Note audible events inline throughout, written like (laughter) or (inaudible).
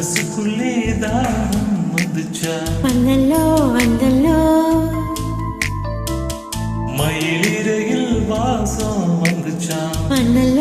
மனசுக்குள்ளே தாகம் வந்துச்சா வந்தல்லோ வந்தல்லோ. மயிலிரையில் வாசம் வந்துச்சா? வந்தல்லோ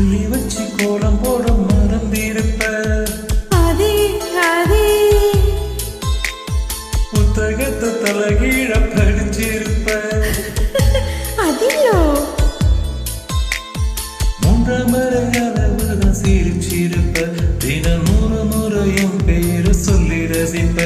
சொல்லி வச்சு கோலம் போட மறந்திருப்ப. புத்தகத்தை தலகீழ படிச்சிருப்ப (laughs) அதிலோ? மூன்றாம் அளவுதான் சிரிச்சிருப்ப. தினம் நூறு முறையும் பேரு சொல்லி ரசிப்ப.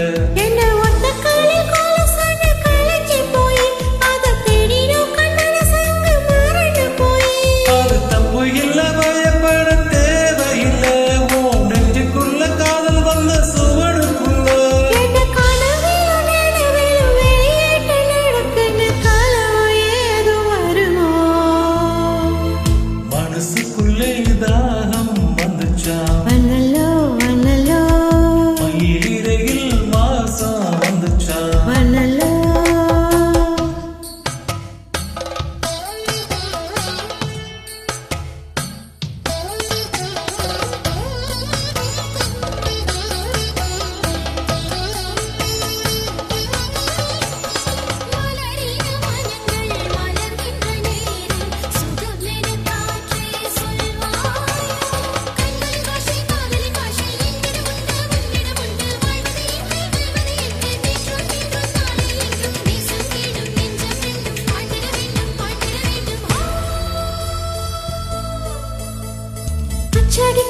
check it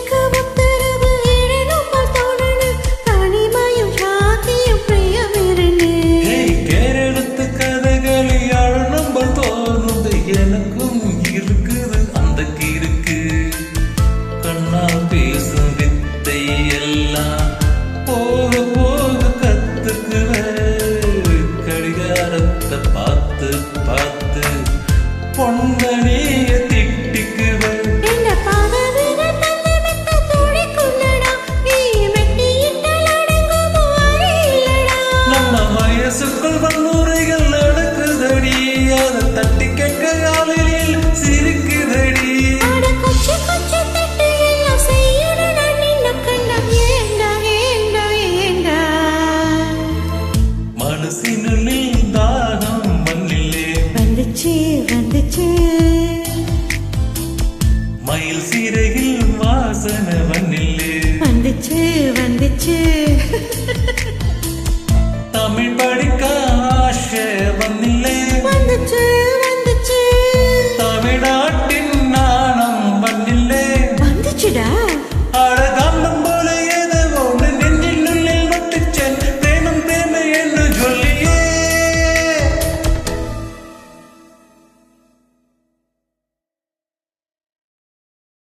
வெயில் வாசன வண்ணில் வந்துச்சு வந்துச்சு. தமிழ் படிக்க ஆசை வண்ணில் வந்துச்சு.